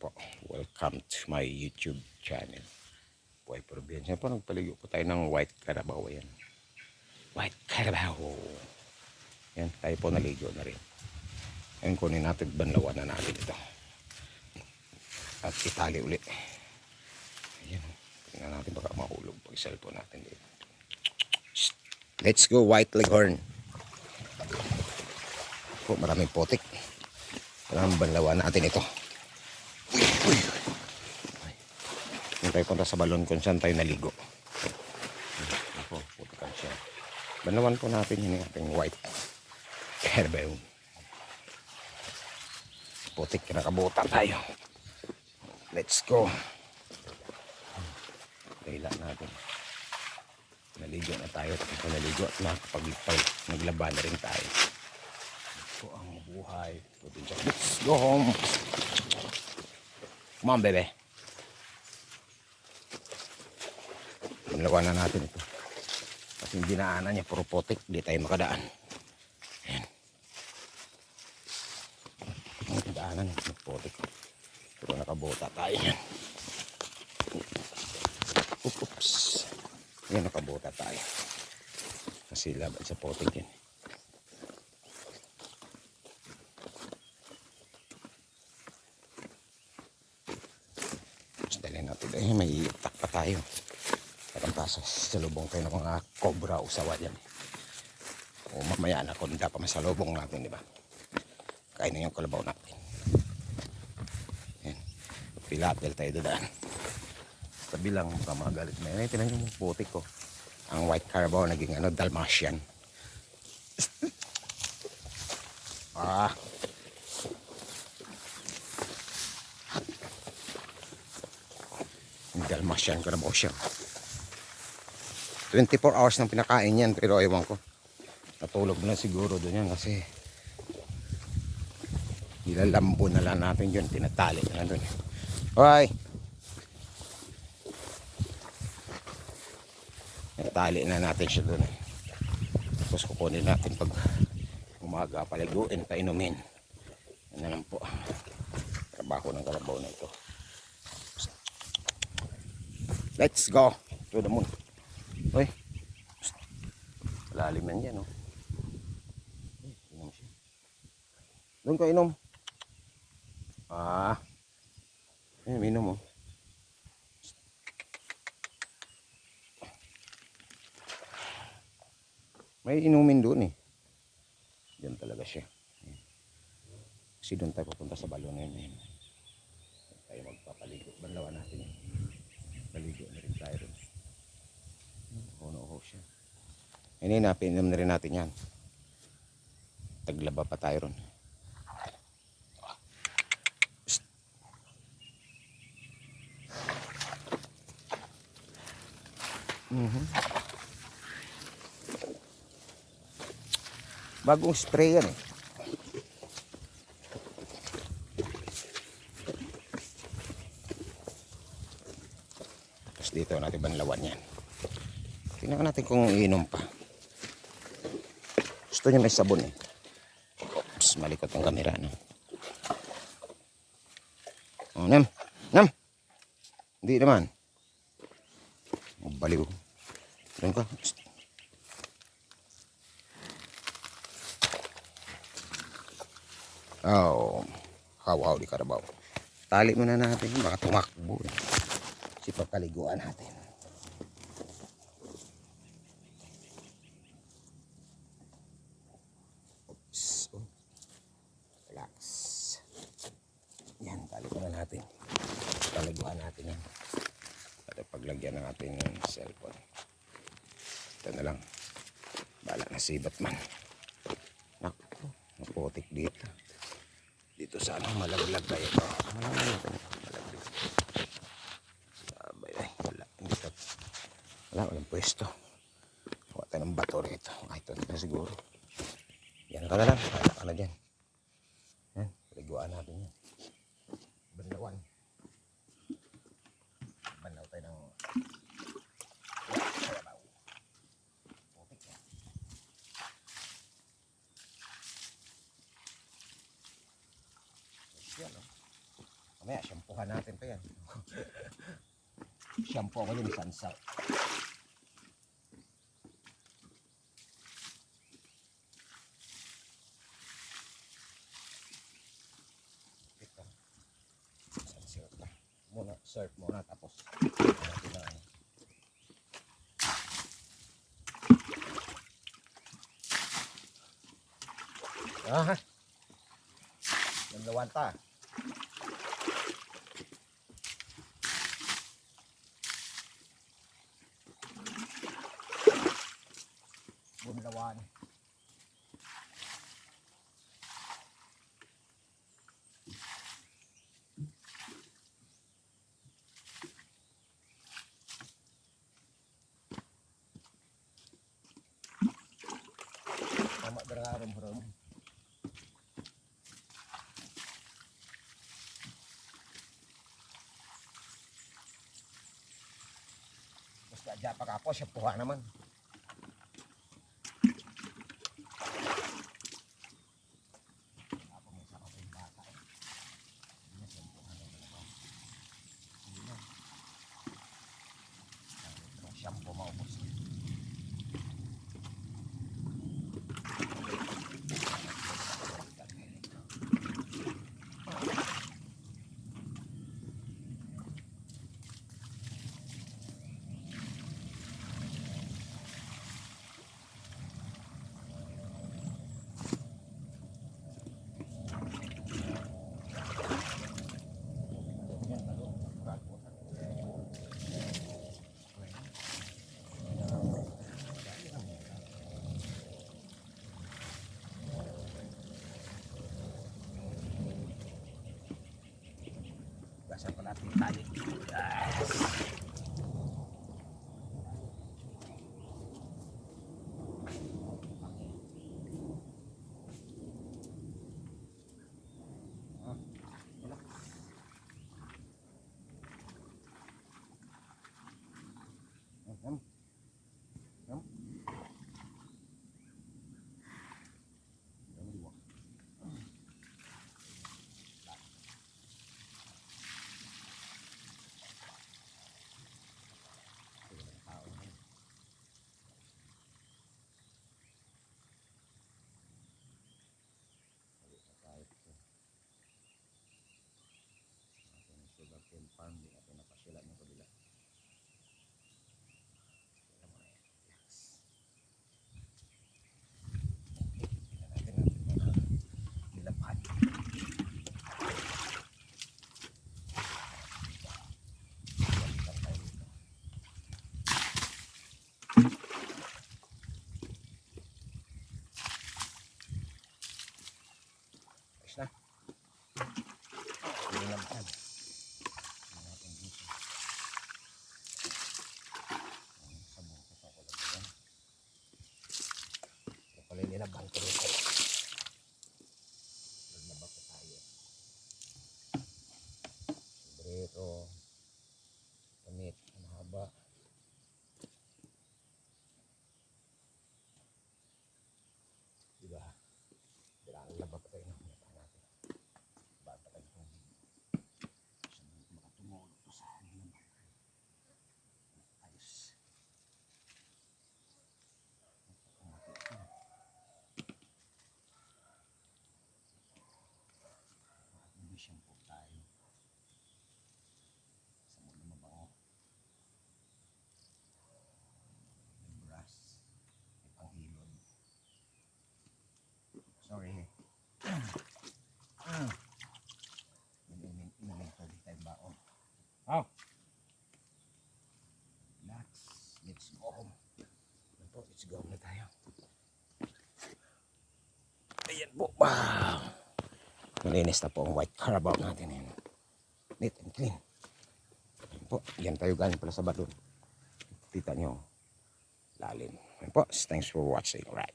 po. Welcome to my YouTube channel. Buhay Probinsya po. Nagpaligo po tayo ng white carabao. Ayan. White carabao. Yan. Tayo po naligo na rin. Ngayon kunin natin. Banlawan na natin ito. At itali uli. Ayan. Tingnan natin baka mahulog pag cellphone natin dito. Let's go white leghorn. Po, maraming potik. Maraming banlawan natin ito. Uy, uy. Yung tayo punta sa balon kung saan tayo naligo. Ako, putikan siya. Banawan po natin yun yung ating white carabao. Putik, kinakabutan tayo. Let's go. Kaila natin. Naligo na tayo. Tapos naligo at nakapagpag naglaba na rin tayo. Ito ang buhay. Let's go home. Come on, bebe. Manlawan na natin ito. Kasi yung dinaanan niya, puro potik. Di tayo makadaan. Ayan. Ang daanan niya, puro potik. Pero nakabota tayo yan. Oops. Yan, nakabota tayo. Kasi laban sa potik yan. Dalhin natin. Eh, may itak pa tayo. Pagkampasas sa lubong tayo ng mga cobra o sawa yan. O mamaya na kung pa masalubong natin, di ba? Kain na yung kalabaw natin. Yan. Pilapil tayo dadaan. Sa bilang baka magalit na yun. Eh, tinan yung putik ko. Ang white carabao naging ano, Dalmatian. ah. Yung Dalmatian carabao siya. 24 hours nang pinakain yan pero ewan ko. Natulog na siguro doon yan kasi nilalambo na lang natin yun. Tinatali na doon. Hoy! Tinatali na natin siya doon. Tapos kukunin natin pag umaga paliguin, painumin. Yan na lang po. Trabaho ng kalabaw na ito. Let's go to the moon. Uy. Lalim yan dyan, oh. Inom siya. Doon ka inom. Ah. Ayun, inom, oh. May inumin doon, eh. Diyan talaga siya. Kasi doon tayo pupunta sa balon na yun. Doon tayo magpapaligo. Banlawan natin yun. Paligo na rin tayo rin. Uno-uho siya. Ayun na, pininom na rin natin yan. Taglaba pa tayo ron. Psst. Mhm. Bagong spray yan eh. Dito natin banlawan yan. Tingnan natin kung iinom pa. Gusto niya may sabon eh. Oops, malikot ang kamera. No? Oh, nam. Nam. Hindi naman. Oh, baliw. Doon ka. Oh, haw-haw di karabaw. Tali muna natin. Baka tumakbo. eh. Si pagkaliguan natin. Oops. Relax. Yan, tali muna natin. Paliguan natin yan. At paglagyan na natin yung cellphone. Ito na lang. Bala na si Batman. Naku, maputik dito. Dito sana malaglag tayo. Malaglag tayo. Malaglag. Wala, walang pwesto. Kuha tayo ng bato rito. Ay, ito na siguro. Yan ka na lang. Wala ka na dyan. Yan, paliguan natin yan. Banlawan. Banlaw tayo ng... Yan, no? Mamaya, shampoohan natin pa yan. shampoo ako yun, sunset. muna, surf muna tapos. Ah. Nandawan ta. Bundawan. Diyan pagkapos, siya puha naman. Nasa pala tayo. Yes! go na tayo. Ayan po. Wow. Malinis na po ang white carabao natin. Ayan. Neat and clean. Ayan po. Ayan tayo galing pala sa balon. Kita nyo. Lalim. Ayan po. Thanks for watching. Right.